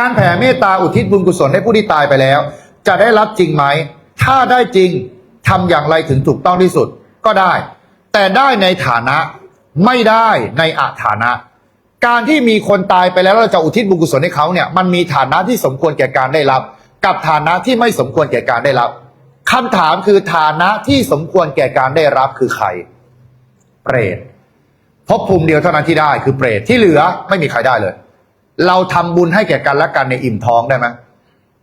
การแผ่เมตตาอุทิศบุญกุศลให้ผู้ที่ตายไปแล้ว จะได้รับจริงไหม ถ้าได้จริงทำอย่างไรถึงถูกต้องที่สุดก็ได้ แต่ได้ในฐานะไม่ได้ในอาฐานะ การที่มีคนตายไปแล้วเราจะอุทิศบุญกุศลให้เขาเนี่ยมันมีฐานะที่สมควรแก่การได้รับ กับฐานะที่ไม่สมควรแก่การได้รับคำถามคือฐานะที่สมควรแก่การได้รับคือใคร เปรตภพภูมิเดียวเท่านั้นที่ได้คือเปรตที่เหลือไม่มีใครได้เลย เราทำบุญให้แก่กันและกันในอิ่มท้องได้ไหม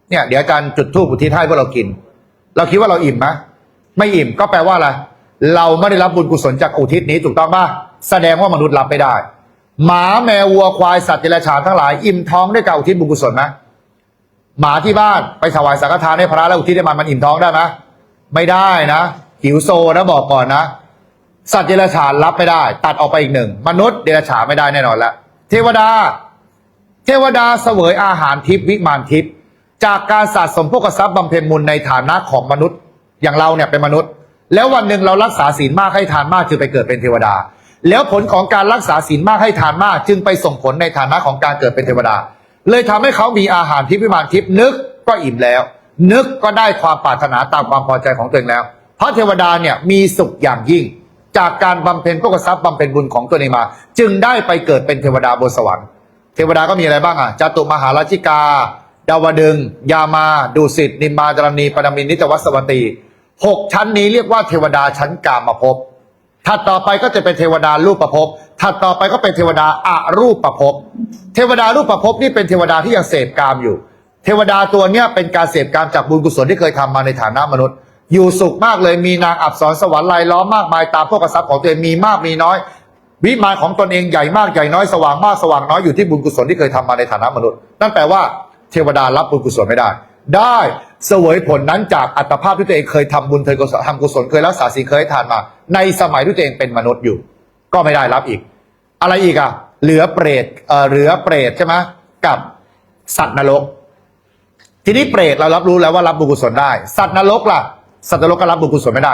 เนี่ยเดี๋ยวอาจารย์จุดธูปอุทิศให้พวกเรากิน เราคิดว่าเราอิ่มไหมไม่อิ่มก็แปลว่าอะไรเราไม่ได้รับบุญกุศลจากอุทิศนี้ถูกต้องป่ะแสดงว่ามนุษย์รับไม่ได้ หมาแมววัวควายสัตว์เดรัจฉานทั้งหลายอิ่มท้องด้วยการอุทิศบุญกุศลไหมหมาที่บ้านไปถวายสังฆทานให้พระแล้วอุทิศให้มันมันอิ่มท้องได้ไหมไม่ได้นะหิวโซนะบอกก่อนนะ สัตว์เดรัจฉานรับไม่ได้ ตัดออกไปอีกหนึ่งมนุษย์เดรัจฉานไม่ได้แน่นอนล้วเทวดา เทวดาเสวยอาหารทิพย์วิมานทิพย์จากการสะสมพวกทรัพย์บำเพ็ญบุญในฐานะของมนุษย์ อย่างเราเนี่ยเป็นมนุษย์ แล้ววันหนึ่งเรารักษาศีลมากให้ทานมากจึงไปเกิดเป็นเทวดา แล้วผลของการรักษาศีลมากให้ทานมาก จึงไปส่งผลในฐานะของการเกิดเป็นเทวดา เลยทำให้เขามีอาหารทิพย์วิมานทิพย์นึกก็อิ่มแล้ว นึกก็ได้ความปรารถนาตามความพอใจของตัวเองแล้วเพราะเทวดาเนี่ยมีสุขอย่างยิ่ง จากการบำเพ็ญพวกทรัพย์บำเพ็ญบุญของตัวเองมา จึงได้ไปเกิดเป็นเทวดาบนสวรรค์ เทวดาก็มีอะไรบ้างอะจตุมหาราชิกา ดาวดึง ยามา ดุสิต นิมมาจารณีปดามินนิจวัสวัตีหกชั้นนี้เรียกว่าเทวดาชั้นกามภพถัดต่อไปก็จะเป็นเทวดารูปประภพถัดต่อไปก็เป็นเทวดาอารูปประภพเทวดารูปประภพนี่เป็นเทวดาที่ยังเสพกามอยู่ เทวดาตัวเนี้ยเป็นการเสพกามจากบุญกุศลที่เคยทำมาในฐานะมนุษย์ อยู่สุขมากเลยมีนางอับสรสวรรค์ลายล้อมมากมายตามพวกกษัตริย์ของตัวเองมีมากมีน้อย วิมานของตนเองใหญ่มากใหญ่น้อยสว่างมากสว่างน้อยอยู่ที่บุญกุศลที่เคยทำมาในฐานะมนุษย์ นั่นแปลว่าเทวดารับบุญกุศลไม่ได้ ได้เสวยผลนั้นจากอัตภาพที่ตัวเองเคยทำบุญเคยทำกุศลเคยรักษาศีลเคยทานมา ในสมัยที่ตัวเองเป็นมนุษย์อยู่ ก็ไม่ได้รับอีก อะไรอีกอะเหลือเปรตเอ่อเหลือเปรตใช่ไหมกับสัตว์นรก ทีนี้เปรตเรารับรู้แล้วว่ารับบุญกุศลได้ สัตว์นรกล่ะ สัตว์นรกก็รับบุญกุศลไม่ได้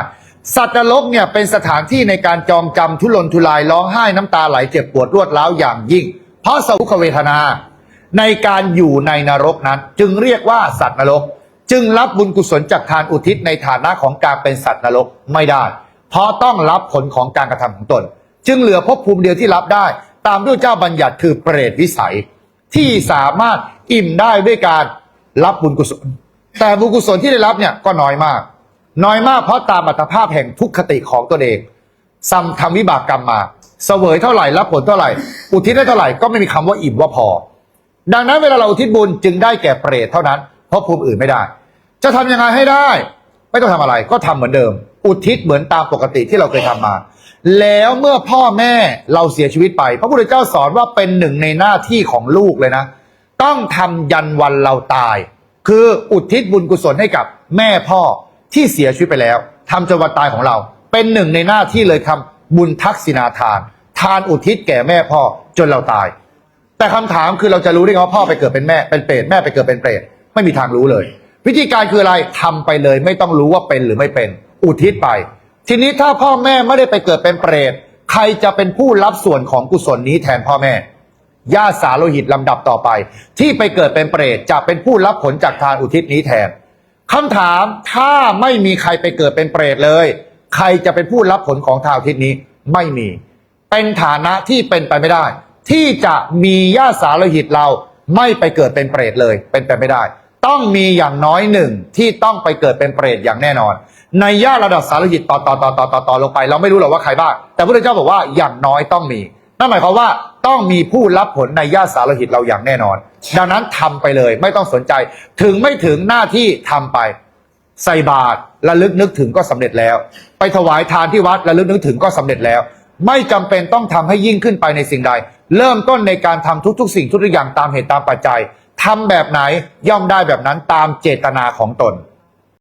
สัตว์นรกเนี่ยเป็นสถานที่ในการจองจำทุรนทุรายร้องไห้น้ำตาไหลเจ็บปวดรวดร้าวอย่างยิ่ง เพราะสุขเวทนา ในการอยู่ในนรกนั้น จึงเรียกว่าสัตว์นรก จึงรับบุญกุศลจากทานอุทิศในฐานะของการเป็นสัตว์นรกไม่ได้ เพราะต้องรับผลของการกระทำของตน จึงเหลือภพภูมิเดียวที่รับได้ ตามด้วยเจ้าบัญญัติคือเปรตวิสัย ที่สามารถอิ่มได้ด้วยการรับบุญกุศล แต่บุญกุศลที่ได้รับเนี่ยก็น้อยมาก น้อยมากเพราะตามอัตภาพแห่งทุกขติของตนเองซ้ำทำวิบากกรรมมา เสวยเท่าไหร่รับผลเท่าไหร่ อุทิศได้เท่าไหร่ก็ไม่มีคำว่าอิ่มว่าพอ ดังนั้นเวลาเราอุทิศบุญจึงได้แก่เปรตเท่านั้น เพราะภูมิอื่นไม่ได้ จะทำยังไงให้ได้ ไม่ต้องทำอะไรก็ทำเหมือนเดิม อุทิศเหมือนตามปกติที่เราเคยทำมา แล้วเมื่อพ่อแม่เราเสียชีวิตไป พระพุทธเจ้าสอนว่าเป็นหนึ่งในหน้าที่ของลูกเลยนะ ต้องทำยันวันเราตาย คืออุทิศบุญกุศลให้กับแม่พ่อ ที่เสียชีวิตไปแล้วทำจนวันตายของเรา เป็นหนึ่งในหน้าที่เลยทำบุญทักษิณาทาน ทานอุทิศแก่แม่พ่อจนเราตาย แต่คำถามคือเราจะรู้ได้ไงว่าพ่อไปเกิดเป็นแม่เป็นเปรตแม่ไปเกิดเป็นเปรตไม่มีทางรู้เลย วิธีการคืออะไรทำไปเลย ไม่ต้องรู้ว่าเป็นหรือไม่เป็น อุทิศไป ทีนี้ถ้าพ่อแม่ไม่ได้ไปเกิดเป็นเปรตใครจะเป็นผู้รับส่วนของกุศลนี้แทนพ่อแม่ญาติสาโลหิตลำดับต่อไป ที่ไปเกิดเป็นเปรตจะเป็นผู้รับผลจากทานอุทิศนี้แทน คำถามถ้าไม่มีใครไปเกิดเป็นเปรตเลย ใครจะเป็นผู้รับผลของทานอุทิศนี้ไม่มี เป็นฐานะที่เป็นไปไม่ได้ ที่จะมีญาติสาโลหิตเราไม่ไปเกิดเป็นเปรตเลย เป็นไปไม่ได้ ต้องมีอย่างน้อยหนึ่งที่ต้องไปเกิดเป็นเปรตอย่างแน่นอน ในญาติระดับสาโลหิตต่อต่อต่อต่อต่อต่อลงไป เราไม่รู้หรอกว่าใครบ้างแต่พระพุทธเจ้าบอกว่าอย่างน้อยต้องมี นั่นหมายความว่าต้องมีผู้รับผลในญาติสาโลหิตเราอย่างแน่นอน ดังนั้นทำไปเลยไม่ต้องสนใจ ถึงไม่ถึงหน้าที่ทำไป ใส่บาตรระลึกนึกถึงก็สำเร็จแล้ว ไปถวายทานที่วัดระลึกนึกถึงก็สำเร็จแล้ว ไม่จำเป็นต้องทำให้ยิ่งขึ้นไปในสิ่งใด เริ่มต้นในการทำทุกๆ สิ่งทุกอย่างตามเหตุตามปัจจัยทำแบบไหนย่อมได้แบบนั้นตามเจตนาของตน